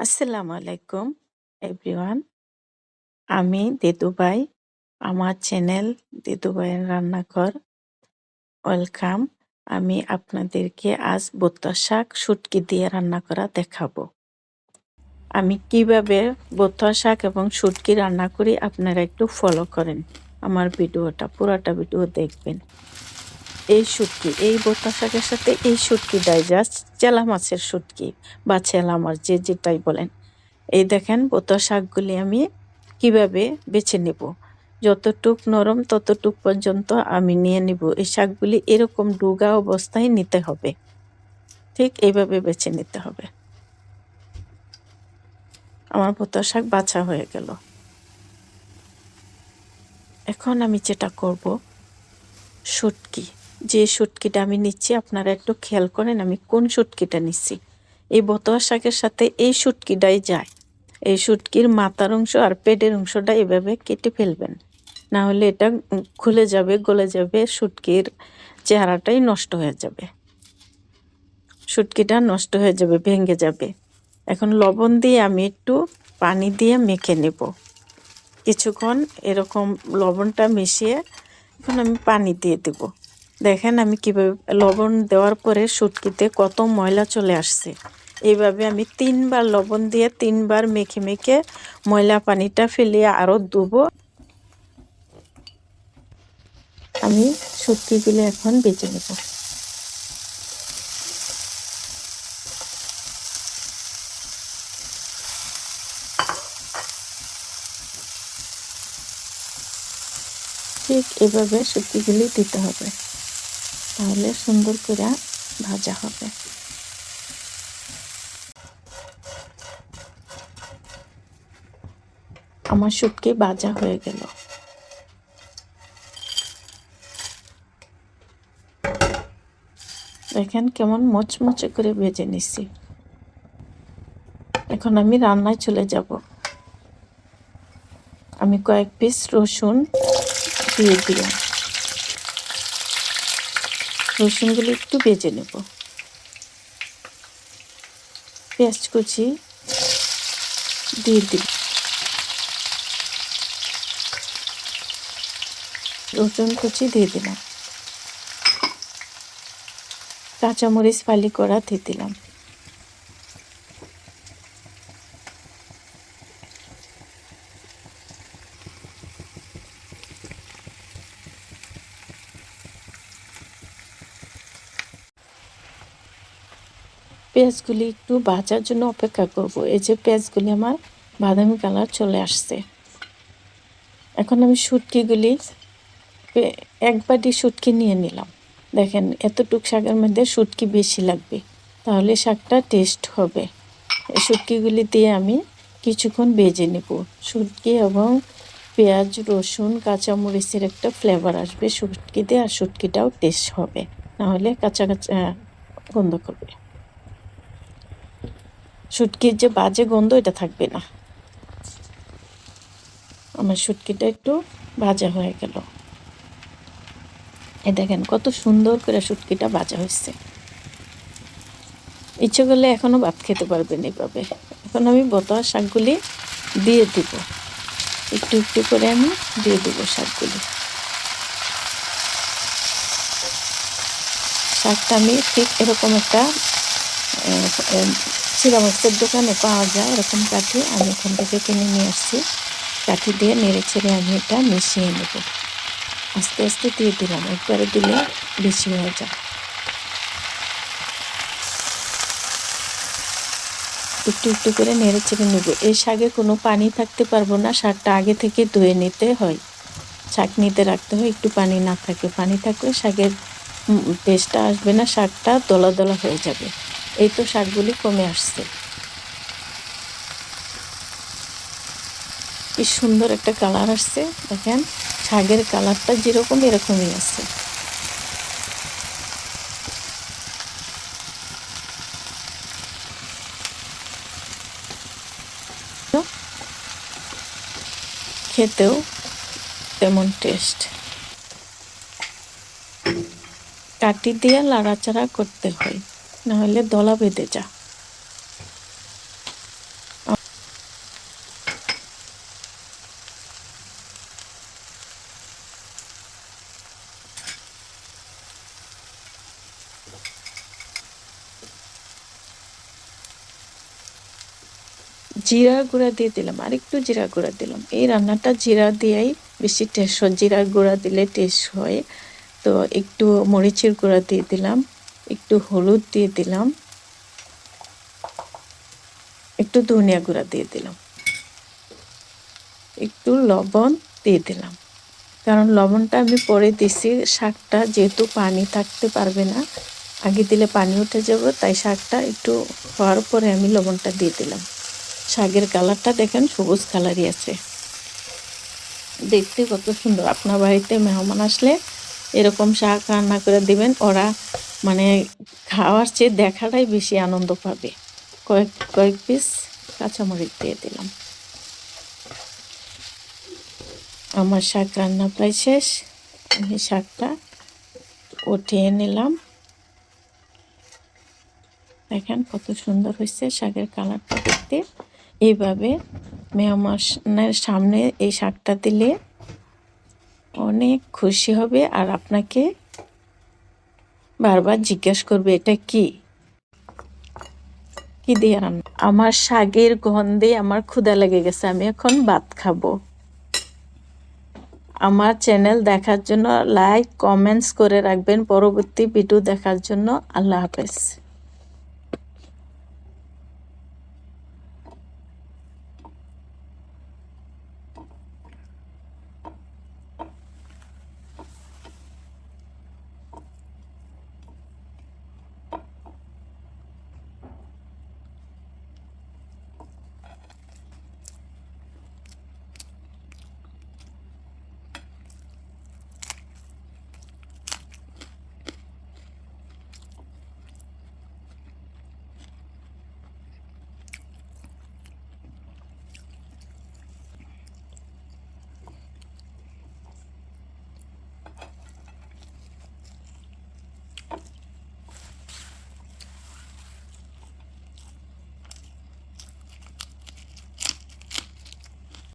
আসসালামু আলাইকুম, এভরিওয়ান। আমি দিদুবাই আমার চ্যানেল দিদুবাইয়ের রান্নাঘর। ওয়েলকাম। আমি আপনাদেরকে আজ বোত্তা শাক শুটকি দিয়ে রান্না করা দেখাবো। আমি কীভাবে বোত্তা শাক এবং শুটকি রান্না করি আপনারা একটু ফলো করেন। আমার ভিডিওটা, পুরাটা ভিডিও দেখবেন। এই শুটকি, এই বোত্তা শাকের সাথে এই শুটকিটাই জাস্ট চেলা মাছের শুটকি বা চেলা মাছ, যে যেটাই বলেন। এই দেখেন বোতা শাকগুলি আমি কীভাবে বেছে নেব। যতটুক নরম ততটুক পর্যন্ত আমি নিয়ে নিব। এই শাকগুলি এরকম ডুগা অবস্থায় নিতে হবে। ঠিক এইভাবে বেছে নিতে হবে। আমার বোতা শাক বাছা হয়ে গেল। এখন আমি যেটা করব, শুটকি। যে শুটকিটা আমি নিচ্ছি, আপনারা একটু খেয়াল করেন আমি কোন শুটকিটা নিচ্ছি। এই বতোয়া শাকের সাথে এই শুটকিটাই যায়। এই শুটকির মাথার অংশ আর পেটের অংশটা এভাবে কেটে ফেলবেন। না হলে এটা খুলে যাবে, গলে যাবে, শুটকির চেহারাটাই নষ্ট হয়ে যাবে। শুটকিটা নষ্ট হয়ে যাবে, ভেঙে যাবে। এখন লবণ দিয়ে আমি একটু পানি দিয়ে মেখে নেব। কিছুক্ষণ এরকম লবণটা মিশিয়ে এখন আমি পানি দিয়ে দেব। দেখেন আমি কীভাবে লবণ দেওয়ার পরে শুটকিতে কত ময়লা চলে আসছে। এইভাবে আমি তিনবার লবণ দিয়ে তিনবার মেখে মেখে ময়লা পানিটা ফেলিয়ে আরও ধুবো। আমি শুটকিগুলো এখন বেঁচে নেব। ঠিক এভাবে শুটকিগুলি দিতে হবে। তাহলে সুন্দর করে ভাজা হবে। আমার শুটকি বাজা হয়ে গেল। দেখেন কেমন মচমচে করে ভেজে নিচ্ছি এখন আমি রান্নায় চলে যাব। আমি কয়েক পিস রসুন দিয়ে দিলাম। রসুনগুলো একটু বেজে নেব। পেঁয়াজ কুচি দিয়ে দিব রসুন কুচি দিয়ে দিলাম। কাঁচামরিচ ফালি করা দিয়ে দিলাম। পেঁয়াজগুলি একটু ভাজার জন্য অপেক্ষা করব। এই যে পেঁয়াজগুলি আমার বাদামি কালার চলে আসছে। এখন আমি শুটকিগুলি এক বাটি শুটকি নিয়ে নিলাম। দেখেন, এতটুক শাকের মধ্যে শুটকি বেশি লাগবে। তাহলে শাকটা টেস্ট হবে। এই শুটকিগুলি দিয়ে আমি কিছুক্ষণ বেজে নেব। শুটকি এবং পেঁয়াজ, রসুন, কাঁচামরিচের একটা ফ্লেভার আসবে শুটকিতে, আর শুটকিটাও টেস্ট হবে। নাহলে কাঁচা কাঁচা গন্ধ করবে। শুটকির যে বাজে গন্ধ, এটা থাকবে না। আমার শুটকিটা একটু ভাজা হয়ে গেল। এ দেখেন, কত সুন্দর করে শুটকিটা ভাজা হয়েছে। ইচ্ছে করলে এখনও ভাত খেতে পারবেন এইভাবে এখন আমি বতোয়া শাকগুলি দিয়ে দিব। একটু একটু করে আমি দিয়ে দিব শাকগুলি। শাকটা আমি ঠিক এরকম একটা চিরামস্তের দোকানে পাওয়া যায় এরকম কাঠি। আমি ওখান থেকে কিনে নিয়ে আসছি। কাঠি দিয়ে নেড়ে ছেড়ে আমি এটা মিশিয়ে নেব। আস্তে আস্তে দিয়ে দিলাম। একবারে দিলে বেশি হয়ে যায়। একটু একটু করে নেড়ে চেড়ে নেব। এই শাকে কোনো পানি থাকতে পারব না। শাকটা আগে থেকে ধুয়ে নিতে হয়। শাক নিতে রাখতে হয়। একটু পানি না থাকে। পানি থাকলে শাকের টেস্টটা আসবে না। শাকটা দলা দলা হয়ে যাবে। এই তো শাকগুলি কমে আসছে। কি সুন্দর একটা কালার আসছে। দেখেন, শাকের কালারটা যেরকম এরকমই আছে। খেতেও তেমন টেস্ট। কাটি দিয়ে লাড়াচাড়া করতে হয়। নাহলে দলা বেঁধে যা। জিরা গুঁড়া দিয়ে দিলাম আর একটু জিরা গুঁড়া দিলাম। এই রান্নাটা জিরা দিয়েই বেশি টেস্ট হয় জিরা গুঁড়া দিলে টেস্ট হয়। তো একটু মরিচের গুঁড়া দিয়ে দিলাম। একটু হলুদ দিয়ে দিলাম। একটু ধনিয়া গুঁড়া দিয়ে দিলাম। একটু লবণ দিয়ে দিলাম। কারণ লবণটা আমি পরে দিছি, শাকটা যেহেতু পানি থাকতে পারবে না, আগে দিলে পানি উঠে যাবে, তাই শাকটা একটু হওয়ার পরে আমি লবণটা দিয়ে দিলাম। শাকের কালারটা দেখেন, সবুজ কালারই আছে। দেখতে কত সুন্দর। আপনার বাড়িতে মেহমান আসলে এরকম শাক রান্না করে দিবেন, ওরা মানে খাওয়ার চেয়ে দেখাটাই বেশি আনন্দ পাবে। কয়েক কয়েক পিস কাঁচামরিচ দিয়ে দিলাম। আমার শাক রান্না প্রায় শেষ। আমি শাকটা উঠিয়ে নিলাম। দেখেন কত সুন্দর হয়েছে শাকের কালারটা দেখতে। এইভাবে মেহমানের সামনে এই শাকটা দিলে অনেক খুশি হবে আর আপনাকে বারবার জিজ্ঞেস করবে, এটা কি? কি দিয়ে রান্না? আমার শাকের গন্ধে আমার ক্ষুধা লেগে গেছে, আমি এখন ভাত খাব। আমার চ্যানেল দেখার জন্য লাইক কমেন্টস করে রাখবেন, পরবর্তী ভিডিও দেখার জন্য আল্লাহ হাফেজ।